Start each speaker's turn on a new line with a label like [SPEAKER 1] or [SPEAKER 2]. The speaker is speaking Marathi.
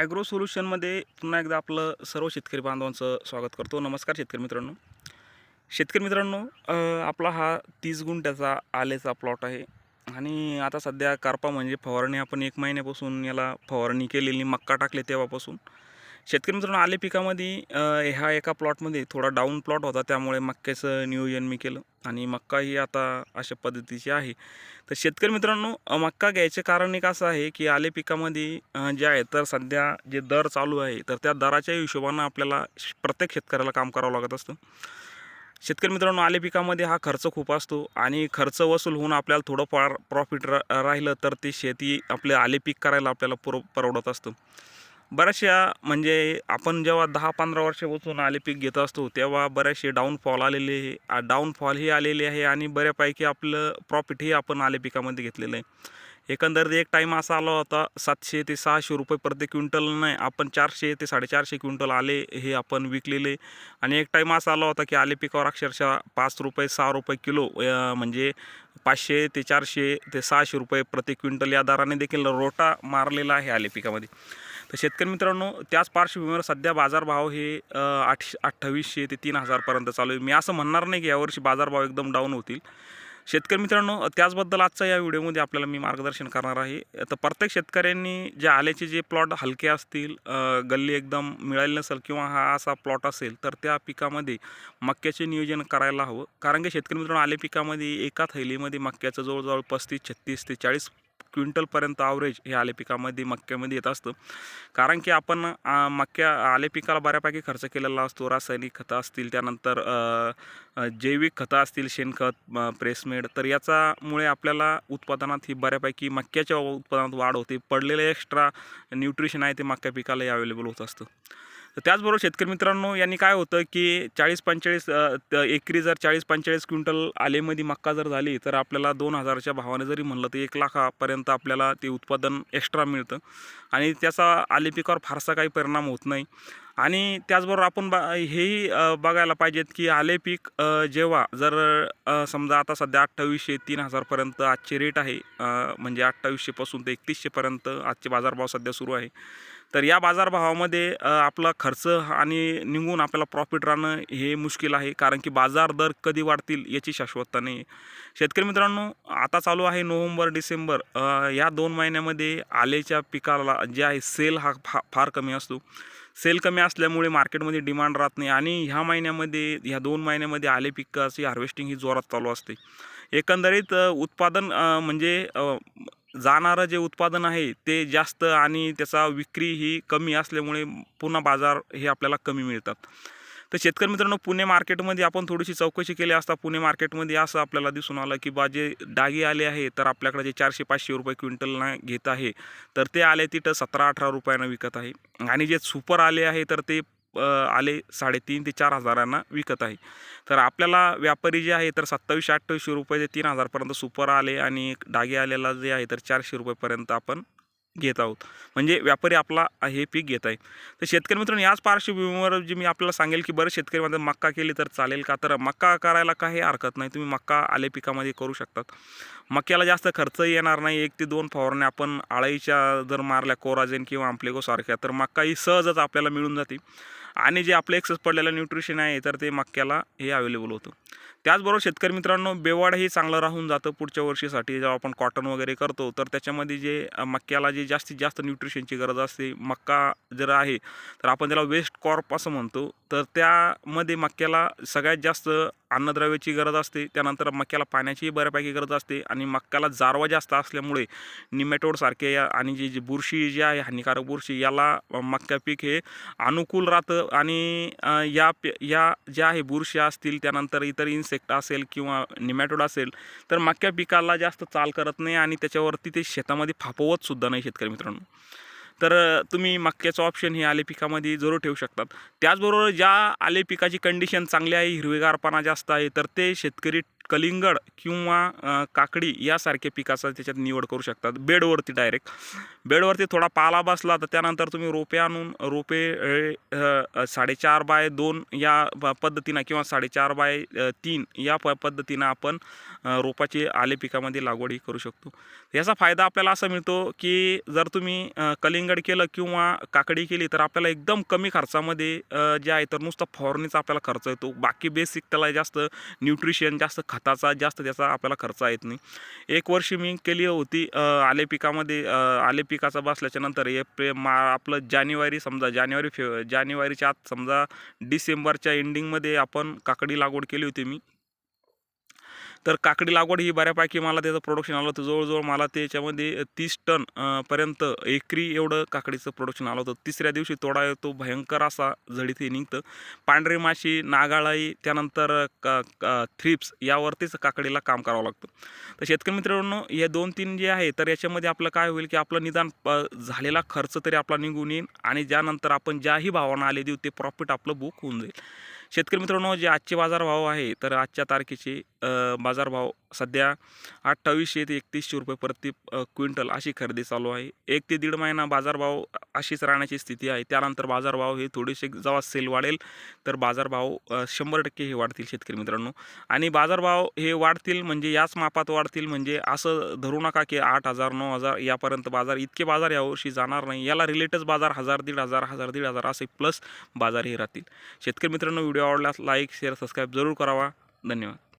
[SPEAKER 1] ॲग्रो सोल्युशनमध्ये पुन्हा एकदा आपलं सर्व शेतकरी बांधवांचं स्वागत करतो. नमस्कार शेतकरी मित्रांनो. शेतकरी मित्रांनो आपला हा तीस गुंठ्याचा आलेचा प्लॉट आहे आणि आता सध्या कारपा म्हणजे फवारणी आपण एक महिन्यापासून याला फवारणी केलेली मक्का टाकले तेव्हापासून. शेतकरी मित्रांनो आले पिकामध्ये ह्या एका प्लॉटमध्ये थोडा डाऊन प्लॉट होता त्यामुळे मक्क्याचं नियोजन मी केलं. आणि मक्का ही आता अशा पद्धतीची आहे. तर शेतकरी मित्रांनो मक्का घ्यायचे कारण एक असं आहे की आले पिकामध्ये जे आहे तर सध्या जे दर चालू आहे तर त्या दराच्या हिशोबानं आपल्याला श- प्रत्येक शेतकऱ्याला काम करावं लागत असतं. शेतकरी मित्रांनो आले पिकामध्ये हा खर्च खूप असतो आणि खर्च वसूल होऊन आपल्याला थोडंफार प्रॉफिट रा राहिलं तर ते शेती आपले आले पीक करायला आपल्याला पुर परवडत असतं. बऱ्याचशा म्हणजे आपण जेव्हा दहा पंधरा वर्षापासून आले पीक घेत असतो तेव्हा बरेचसे डाऊनफॉल आलेले डाऊनफॉलही आलेले आहे आणि बऱ्यापैकी आपलं प्रॉफिटही आपण आले पिकामध्ये घेतलेलं आहे. एकंदरीत एक टाईम असा आला होता सातशे ते सहाशे रुपये प्रति क्विंटल नाही आपण चारशे ते साडेचारशे क्विंटल आले हे आपण विकलेले आणि एक टाईम असा आला होता की आले पिकावर अक्षरशः पाच रुपये सहा रुपये किलो म्हणजे पाचशे ते चारशे ते सहाशे रुपये प्रति क्विंटल या दराने देखील रोटा मारलेला आहे आले पिकामध्ये. तर शेतकरी मित्रांनो त्याच पार्श्वभूमीवर सध्या बाजारभाव हे आठशे आठ अठ्ठावीसशे ते तीन हजारपर्यंत चालू आहे. मी असं म्हणणार नाही की यावर्षी बाजारभाव एकदम डाऊन होतील. शेतकरी मित्रांनो त्याचबद्दल आजच्या या व्हिडिओमध्ये आपल्याला मी मार्गदर्शन करणार आहे. तर प्रत्येक शेतकऱ्यांनी जे आल्याचे जे प्लॉट हलके असतील गल्ली एकदम मिळाली नसेल किंवा हा असा प्लॉट असेल तर त्या पिकामध्ये मक्याचे नियोजन करायला हवं. कारण की शेतकरी मित्रांनो आले पिकामध्ये एका थैलीमध्ये मक्याचं जवळजवळ पस्तीस छत्तीस ते चाळीस क्विंटलपर्यंत आवरेज हे आले पिकामध्ये मक्क्यामध्ये येत असतं. कारण की आपण मक्क्या मक्या आले पिकाला बऱ्यापैकी खर्च केलेला असतो. रासायनिक खतं असतील त्यानंतर जैविक खतं असतील शेणखत प्रेसमेड तर याचामुळे आपल्याला उत्पादनात ही बऱ्यापैकी मक्याच्या उत्पादनात वाढ होते. पडलेले एक्स्ट्रा न्यूट्रिशन आहे ते मक्या पिकालाही अवेलेबल होत असतं. तर त्याचबरोबर शेतकरी मित्रांनो यांनी काय होतं की चाळीस पंचेचाळीस एकरी जर चाळीस पंचेचाळीस क्विंटल आलेमध्ये मक्का जर झाली तर आपल्याला दोन हजारच्या भावाने जरी म्हणलं तर एक लाखापर्यंत आपल्याला ते उत्पादन एक्स्ट्रा मिळतं. आणि त्याचा आले पिकावर फारसा काही परिणाम होत नाही. आणि त्याचबरोबर आपण बा हेही बघायला पाहिजेत की आले पीक जेव्हा जर समजा आता सध्या अठ्ठावीसशे तीन हजारपर्यंत आजचे रेट आहे म्हणजे अठ्ठावीसशेपासून ते एकतीसशेपर्यंत आजचे बाजारभाव सध्या सुरू आहे. तर या बाजारभावामध्ये आपला खर्च आणि निघून आपल्याला प्रॉफिट राहणं हे मुश्किल आहे. कारण की बाजार दर कधी वाढतील याची शाश्वतता नाही आहे शेतकरी मित्रांनो आता चालू आहे नोव्हेंबर डिसेंबर. या दोन महिन्यामध्ये आलेच्या पिकाला जे आहे सेल हा फा फार कमी असतो. सेल कमी असल्यामुळे मार्केटमध्ये डिमांड राहत नाही आणि ह्या महिन्यामध्ये ह्या दोन महिन्यामध्ये आले पिकाची हार्वेस्टिंग ही जोरात चालू असते. एकंदरीत उत्पादन म्हणजे जाणारं जे उत्पादन आहे ते जास्त आणि त्याचा विक्री ही कमी असल्यामुळे पुन्हा बाजार हे आपल्याला कमी मिळतात. तर शेतकरी मित्रांनो पुणे मार्केटमध्ये आपण थोडीशी चौकशी केली असता पुणे मार्केटमध्ये असं आपल्याला दिसून आलं की बा जे डागे आले आहे तर आपल्याकडे जे चारशे पाचशे रुपये क्विंटलना घेत आहे तर ते आले तिथं सतरा अठरा रुपयानं विकत आहे. आणि जे सुपर आले आहे तर ते आले साडेतीन ते चार हजारांना विकत आहे. तर आपल्याला व्यापारी जे आहे तर सत्तावीसशे अठ्ठावीसशे रुपये ते तीन हजारपर्यंत सुपर आले आणि डागे आलेला जे आहे तर चारशे रुपयेपर्यंत आपण घेत आहोत. म्हणजे व्यापारी आपला हे पीक घेत आहे. तर शेतकरी मित्रांनो याच पार्श्वभूमीवर जे मी आपल्याला सांगेल की बरं शेतकरी म्हणतात मक्का केली तर चालेल का? तर मक्का करायला काही हरकत नाही. तुम्ही मक्का आले पिकामध्ये करू शकतात. मक्याला जास्त खर्चही येणार नाही. एक ते दोन फवारण्या आपण आळाईच्या जर मारल्या कोराजेन किंवा आम्प्लेगो सारख्या तर मक्का ही सहजच आपल्याला मिळून जाते आणि जे आपलं एक्सेस पडलेलं न्यूट्रिशन आहे तर ते मक्याला हे अवेलेबल होतं. त्याचबरोबर शेतकरी मित्रांनो बेवाडही चांगलं राहून जातं पुढच्या वर्षीसाठी. जेव्हा आपण कॉटन वगैरे करतो तर त्याच्यामध्ये जे मक्याला जे जास्तीत जास्त न्यूट्रिशनची गरज असते मक्का जर आहे तर आपण त्याला वेस्ट कॉर्प असं म्हणतो. तर त्यामध्ये मक्याला सगळ्यात जास्त अन्नद्रव्याची गरज असते. त्यानंतर मक्याला पाण्याचीही बऱ्यापैकी गरज असते आणि मक्याला जारवा जास्त असल्यामुळे निमॅटोडसारखे या आणि जी जी बुरशी जी आहे हानिकारक बुरशी याला मक्का मक्या पीक हे अनुकूल राहतं आणि या पे या ज्या आहे बुरशी असतील त्यानंतर इतर इन्सेक्ट असेल किंवा निमॅटोड असेल तर मक्या पिकाला जास्त चाल करत नाही आणि त्याच्यावरती ते शेतामध्ये फापवत सुद्धा नाही शेतकरी मित्रांनो. तर तुम्ही मक्याचं ऑप्शन हे आले पिकामध्ये जरूर ठेवू शकतात. त्याचबरोबर ज्या आले पिकाची कंडिशन चांगली आहे हिरवेगारपणा जास्त आहे तर ते शेतकरी कलिंगड किंवा काकडी यासारख्या पिकाचा त्याच्यात निवड करू शकतात. बेडवरती डायरेक्ट बेडवरती थोडा पाला बसला तर त्यानंतर तुम्ही रोपे आणून रोपे साडेचार बाय दोन या पद्धतीनं किंवा साडेचार बाय तीन या प पद्धतीनं आपण रोपाची आले पिकामध्ये लागवडही करू शकतो. याचा फायदा आपल्याला असा मिळतो की जर तुम्ही कलिंगड केलं किंवा काकडी केली तर आपल्याला एकदम कमी खर्चामध्ये जे आहे तर नुसतं फवारणीचा आपल्याला खर्च येतो. बाकी बेसिक त्याला जास्त न्यूट्रिशन जास्त खताचा जास्त त्याचा आपल्याला खर्च येत नाही. एक वर्षी मी केली होती आले पिकामध्ये आले पिकाचा बसल्याच्या नंतर एप्रिल मा आपलं जानेवारी समजा जानेवारी फे जानेवारीच्या आत समजा डिसेंबरच्या एंडिंगमध्ये आपण काकडी लागवड केली होती मी. तर काकडी लागवड ही बऱ्यापैकी मला त्याचं प्रोडक्शन आलं होतं. जवळजवळ मला त्याच्यामध्ये तीस टन पर्यंत एकरी एवढं काकडीचं प्रोडक्शन आलं होतं. तिसऱ्या दिवशी तोडा येतो. भयंकर असा झडीत हे निघतं. पांढरी माशी नागाळाई त्यानंतर क थ्रिप्स यावरतीच काकडीला काम करावं लागतं. तर शेतकरी मित्रांनो हे दोन तीन जे आहे तर याच्यामध्ये आपलं काय होईल की आपलं निदान प झालेला खर्च तरी आपला निघून येईल आणि ज्यानंतर आपण ज्याही भावानं आले देऊ ते प्रॉफिट आपलं बुक होऊन जाईल. शेतकरी मित्रांनो जे आजचे बाजारभाव आहे तर आजच्या तारखेचे बाजारभाव सध्या अठ्ठावीसशे ते एकतीसशे रुपये प्रति क्विंटल अशी खरेदी चालू आहे. एक ते दीड महिना बाजारभाव अशीच राहण्याची स्थिती आहे. त्यानंतर बाजारभाव हे थोडेसे जेव्हा सेल वाढेल तर बाजारभाव शंभर टक्के हे वाढतील शेतकरी मित्रांनो. आणि बाजारभाव हे वाढतील म्हणजे याच मापात वाढतील म्हणजे असं धरू नका की आठ हजार नऊ हजार यापर्यंत बाजार इतके बाजार यावर्षी जाणार नाही. याला रिलेटेड बाजार हजार दीड हजार हजार दीड हजार असे प्लस बाजार हे राहतील. शेतकरी मित्रांनो व्हिडिओ आवडल्यास लाईक शेअर सबस्क्राईब जरूर करावा. धन्यवाद.